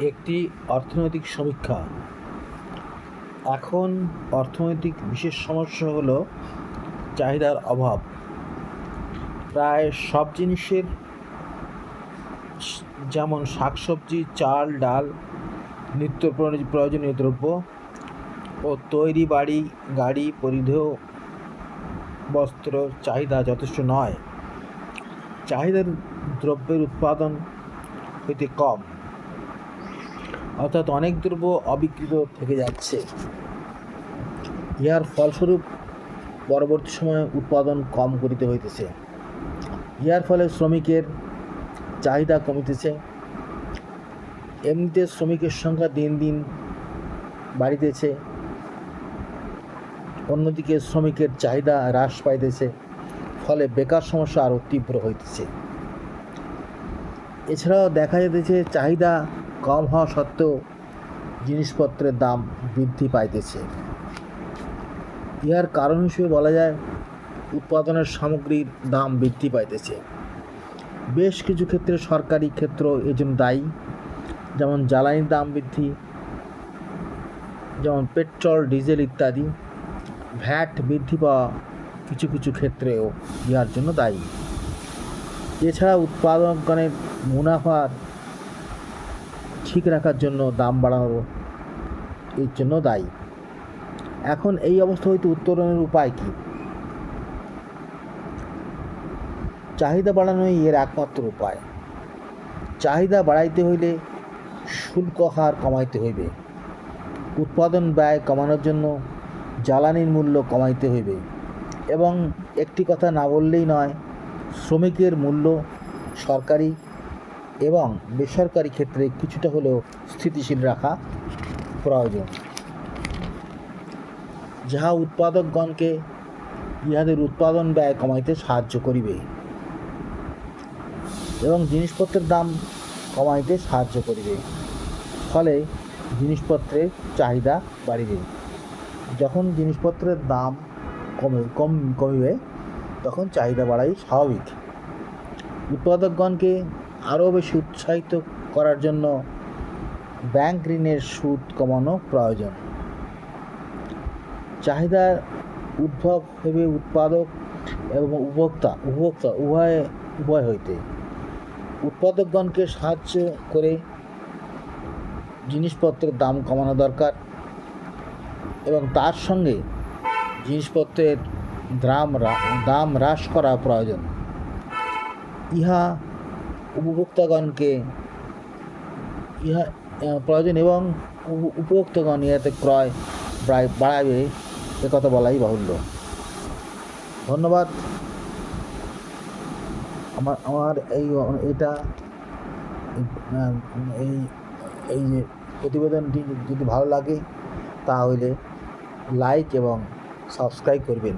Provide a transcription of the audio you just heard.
একটি অর্থনৈতিক সমীক্ষা। এখন অর্থনৈতিক বিশেষ সমস্যা হলো চাহিদার অভাব। প্রায় সব জিনিসের যেমন শাকসবজি, চাল, ডাল, নিত্য প্রয়োজনীয় দ্রব্য ও তৈরি বাড়ি, গাড়ি, পরিধেয় বস্ত্র চাহিদা যথেষ্ট নয়। চাহিদার দ্রব্যের উৎপাদন হইতে কম। অর্থাৎ অনেক দ্রব্য অবিকৃত থেকে যাচ্ছে। ইহার ফলস্বরূপ পরবর্তী সময়ে উৎপাদন কম করিতে হইতেছে। ইহার ফলে শ্রমিকের চাহিদা কমিতেছে। এমনিতে শ্রমিকের সংখ্যা দিন দিন বাড়িতেছে। অন্যদিকে শ্রমিকের চাহিদা হ্রাস পাইতেছে। ফলে বেকার সমস্যা আরও তীব্র হইতেছে। এছাড়াও দেখা যেতেছে চাহিদা কম হওয়া সত্ত্বেও জিনিসপত্রের দাম বৃদ্ধি পাইতেছে। ইহার কারণ হিসেবে বলা যায়, উৎপাদনের সামগ্রীর দাম বৃদ্ধি পাইতেছে। বেশ কিছু ক্ষেত্রে সরকারি ক্ষেত্র জন্য দায়ী, যেমন জ্বালানির দাম বৃদ্ধি, যেমন পেট্রোল, ডিজেল ইত্যাদি। ভ্যাট বৃদ্ধি পাওয়া কিছু কিছু ক্ষেত্রেও ইহার জন্য দায়ী। এছাড়া উৎপাদকগণের মুনাফার ঠিক রাখার জন্য দাম বাড়ানো এর জন্য দায়ী। এখন এই অবস্থা হইতে উত্তরণের উপায় কী? চাহিদা বাড়ানোই এর একমাত্র উপায়। চাহিদা বাড়াইতে হইলে শুল্ক হার কমাইতে হইবে। উৎপাদন ব্যয় কমানোর জন্য জ্বালানির মূল্য কমাইতে হইবে। এবং একটি কথা না বললেই নয়, শ্রমিকের মূল্য সরকারি এবং বেসরকারি ক্ষেত্রে কিছুটা হলেও স্থিতিশীল রাখা প্রয়োজন। যাহা উৎপাদকগণকে ইহাদের উৎপাদন ব্যয় কমাইতে সাহায্য করিবে এবং জিনিসপত্রের দাম কমাইতে সাহায্য করিবে, ফলে জিনিসপত্রের চাহিদা বাড়িবে। যখন জিনিসপত্রের দাম কমে, কম, কমিবে, তখন চাহিদা বাড়াই স্বাভাবিক। উৎপাদকগণকে আরও বেশি উৎসাহিত করার জন্য ব্যাংক ঋণের সুদ কমানো প্রয়োজন। চাহিদার উদ্ভব হবে উৎপাদক এবং উপভোক্তা উপভোক্তা উভয় উভয় হইতে। উৎপাদকগণকে সাহায্য করে জিনিসপত্রের দাম কমানো দরকার এবং তার সঙ্গে জিনিসপত্রের দাম দাম হ্রাস করা প্রয়োজন। ইহা উপভোক্তাগণকে ইহা প্রয়োজন এবং উপ- উপভোক্তাগণ ইহাতে ক্রয় প্রায় বাড়াবে এ কথা বলাই বাহুল্য। ধন্যবাদ। আমার আমার এই, এটা এই এই যে প্রতিবেদনটি যদি ভালো লাগে, তাহলে লাইক এবং সাবস্ক্রাইব করবেন।